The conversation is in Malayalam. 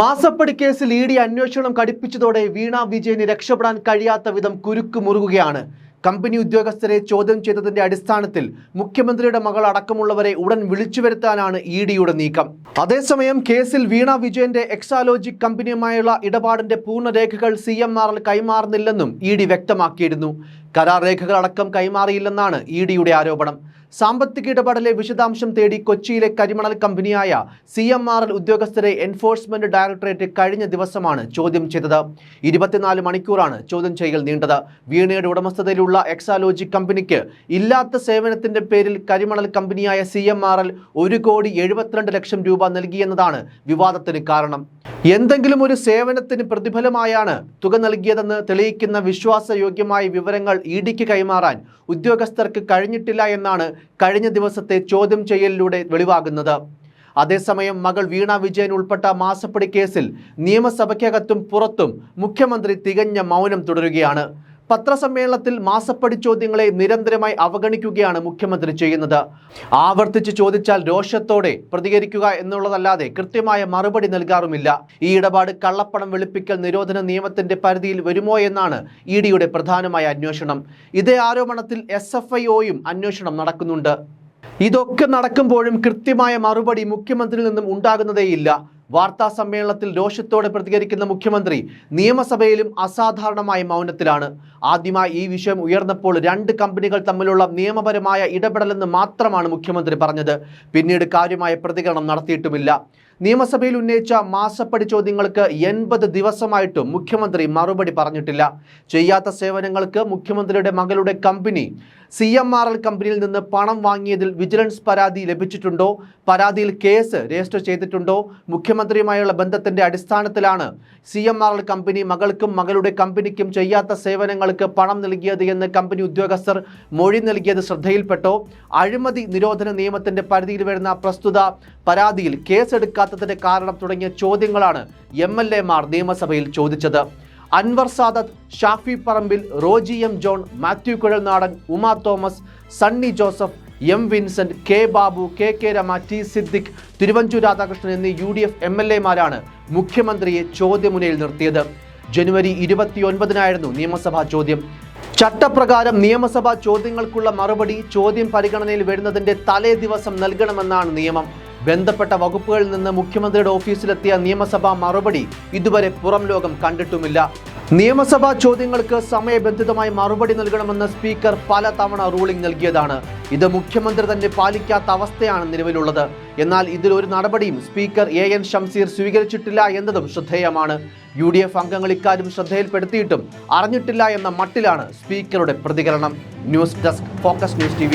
മാസപ്പടി കേസിൽ ഇ ഡി അന്വേഷണം കടുപ്പിച്ചതോടെ വീണ വിജയന് രക്ഷപ്പെടാൻ കഴിയാത്ത വിധം കുരുക്ക് മുറുകുകയാണ്. കമ്പനി ഉദ്യോഗസ്ഥരെ ചോദ്യം ചെയ്തതിന്റെ അടിസ്ഥാനത്തിൽ മുഖ്യമന്ത്രിയുടെ മകൾ അടക്കമുള്ളവരെ ഉടൻ വിളിച്ചു വരുത്താനാണ് ഇ ഡിയുടെ നീക്കം. അതേസമയം കേസിൽ വീണ വിജയന്റെ എക്സാലോജിക് കമ്പനിയുമായുള്ള ഇടപാടിന്റെ പൂർണരേഖകൾ സി എം ആറിൽ കൈമാറുന്നില്ലെന്നും ഇ ഡി വ്യക്തമാക്കിയിരുന്നു. കരാർ രേഖകൾ അടക്കം കൈമാറിയില്ലെന്നാണ് ഇ ഡിയുടെ ആരോപണം. സാമ്പത്തിക ഇടപാടിലെ വിശദാംശം തേടി കൊച്ചിയിലെ കരിമണൽ കമ്പനിയായ സി എം ആർ എൽ ഉദ്യോഗസ്ഥരെ എൻഫോഴ്സ്മെന്റ് ഡയറക്ടറേറ്റ് കഴിഞ്ഞ ദിവസമാണ് ചോദ്യം ചെയ്തത്. ഇരുപത്തിനാല് മണിക്കൂറാണ് ചോദ്യം ചെയ്യൽ നീണ്ടത്. വീണയുടെ ഉടമസ്ഥതയിലുള്ള എക്സാലോജി കമ്പനിക്ക് ഇല്ലാത്ത സേവനത്തിന്റെ പേരിൽ കരിമണൽ കമ്പനിയായ സി എം ആർ എൽ ഒരു കോടി എഴുപത്തിരണ്ട് ലക്ഷം രൂപ നൽകിയെന്നതാണ് വിവാദത്തിന് കാരണം. എന്തെങ്കിലും ഒരു സേവനത്തിന് പ്രതിഫലമായാണ് തുക നൽകിയതെന്ന് തെളിയിക്കുന്ന വിശ്വാസയോഗ്യമായ വിവരങ്ങൾ ഇഡിക്ക് ഡിക്ക് കൈമാറാൻ ഉദ്യോഗസ്ഥർക്ക് കഴിഞ്ഞിട്ടില്ല എന്നാണ് കഴിഞ്ഞ ദിവസത്തെ ചോദ്യം ചെയ്യലിലൂടെ വെളിവാകുന്നത്. അതേസമയം മകൾ വീണ വിജയൻ ഉൾപ്പെട്ട മാസപ്പടി കേസിൽ നിയമസഭയ്ക്കകത്തും പുറത്തും മുഖ്യമന്ത്രി തികഞ്ഞ മൗനം തുടരുകയാണ്. പത്രസമ്മേളനത്തിൽ മാസപ്പടി ചോദ്യങ്ങളെ നിരന്തരമായി അവഗണിക്കുകയാണ് മുഖ്യമന്ത്രി ചെയ്യുന്നത്. ആവർത്തിച്ച് ചോദിച്ചാൽ രോഷത്തോടെ പ്രതികരിക്കുക എന്നുള്ളതല്ലാതെ കൃത്യമായ മറുപടി നൽകാറുമില്ല. ഈ ഇടപാട് കള്ളപ്പണം വെളുപ്പിക്കൽ നിരോധന നിയമത്തിന്റെ പരിധിയിൽ വരുമോ എന്നാണ് ഇ ഡിയുടെ പ്രധാനമായ അന്വേഷണം. ഇതേ ആരോപണത്തിൽ എസ് എഫ് ഐ ഒയും അന്വേഷണം നടക്കുന്നുണ്ട്. ഇതൊക്കെ നടക്കുമ്പോഴും കൃത്യമായ മറുപടി മുഖ്യമന്ത്രിയിൽ നിന്നും ഉണ്ടാകുന്നതേയില്ല. വാർത്താ സമ്മേളനത്തിൽ രോഷത്തോടെ പ്രതികരിക്കുന്ന മുഖ്യമന്ത്രി നിയമസഭയിലും അസാധാരണമായ മൗനത്തിലാണ്. ആദ്യമായി ഈ വിഷയം ഉയർന്നപ്പോൾ രണ്ട് കമ്പനികൾ തമ്മിലുള്ള നിയമപരമായ ഇടപെടലെന്ന് മാത്രമാണ് മുഖ്യമന്ത്രി പറഞ്ഞത്. പിന്നീട് കാര്യമായ പ്രതികരണം നടത്തിയിട്ടുമില്ല. നിയമസഭയിൽ ഉന്നയിച്ച മാസപ്പടി ചോദ്യങ്ങൾക്ക് എൺപത് ദിവസമായിട്ടും മുഖ്യമന്ത്രി മറുപടി പറഞ്ഞിട്ടില്ല. ചെയ്യാത്ത സേവനങ്ങൾക്ക് മുഖ്യമന്ത്രിയുടെ മകളുടെ കമ്പനി സി എം ആർ എൽ കമ്പനിയിൽ നിന്ന് പണം വാങ്ങിയതിൽ വിജിലൻസ് പരാതി ലഭിച്ചിട്ടുണ്ടോ? പരാതിയിൽ കേസ് രജിസ്റ്റർ ചെയ്തിട്ടുണ്ടോ? മുഖ്യമന്ത്രിയുമായുള്ള ബന്ധത്തിന്റെ അടിസ്ഥാനത്തിലാണ് സി എം ആർ എൽ കമ്പനി മകൾക്കും മകളുടെ കമ്പനിക്കും ചെയ്യാത്ത സേവനങ്ങൾക്ക് പണം നൽകിയത് എന്ന് കമ്പനി ഉദ്യോഗസ്ഥർ മൊഴി നൽകിയത് ശ്രദ്ധയിൽപ്പെട്ടോ? അഴിമതി നിരോധന നിയമത്തിന്റെ പരിധിയിൽ വരുന്ന പ്രസ്തുത പരാതിയിൽ കേസെടുക്കാത്തതിന്റെ കാരണം തുടങ്ങിയ ചോദ്യങ്ങളാണ് എം എൽ എമാർ നിയമസഭയിൽ ചോദിച്ചത്. Anwar Sadath Shafi Parambil Roji M John Mathew Kuzhalnadan Uma Thomas Sunny Joseph M Vincent K Babu K K Rema T Siddique Thiruvanchoor Radhakrishnan എന്നീ U D F M L എമാരാണ് മുഖ്യമന്ത്രിയെ ചോദ്യമുനയിൽ നിർത്തിയത്. ജനുവരി ഇരുപത്തിയൊൻപതിനായിരുന്നു നിയമസഭാ ചോദ്യം. ചട്ടപ്രകാരം നിയമസഭാ ചോദ്യങ്ങൾക്കുള്ള മറുപടി ചോദ്യം പരിഗണനയിൽ വരുന്നതിന്റെ തലേ ദിവസം നൽകണമെന്നാണ് നിയമം. ബന്ധപ്പെട്ട വകുപ്പുകളിൽ നിന്ന് മുഖ്യമന്ത്രിയുടെ ഓഫീസിലെത്തിയ നിയമസഭാ മറുപടി ഇതുവരെ പുറം ലോകം കണ്ടിട്ടുമില്ല. നിയമസഭാ ചോദ്യങ്ങൾക്ക് സമയബന്ധിതമായി മറുപടി നൽകണമെന്ന് സ്പീക്കർ പല തവണ റൂളിംഗ് നൽകിയതാണ്. ഇത് മുഖ്യമന്ത്രി തന്നെ പാലിക്കാത്ത അവസ്ഥയാണ് നിലവിലുള്ളത്. എന്നാൽ ഇതിലൊരു നടപടിയും സ്പീക്കർ എ എൻ ഷംസീർ സ്വീകരിച്ചിട്ടില്ല എന്നതും ശ്രദ്ധേയമാണ്. യു ഡി എഫ് അംഗങ്ങൾ ഇക്കാര്യം ശ്രദ്ധയിൽപ്പെടുത്തിയിട്ടും അറിഞ്ഞിട്ടില്ല എന്ന മട്ടിലാണ് സ്പീക്കറുടെ പ്രതികരണം. News desk focus news T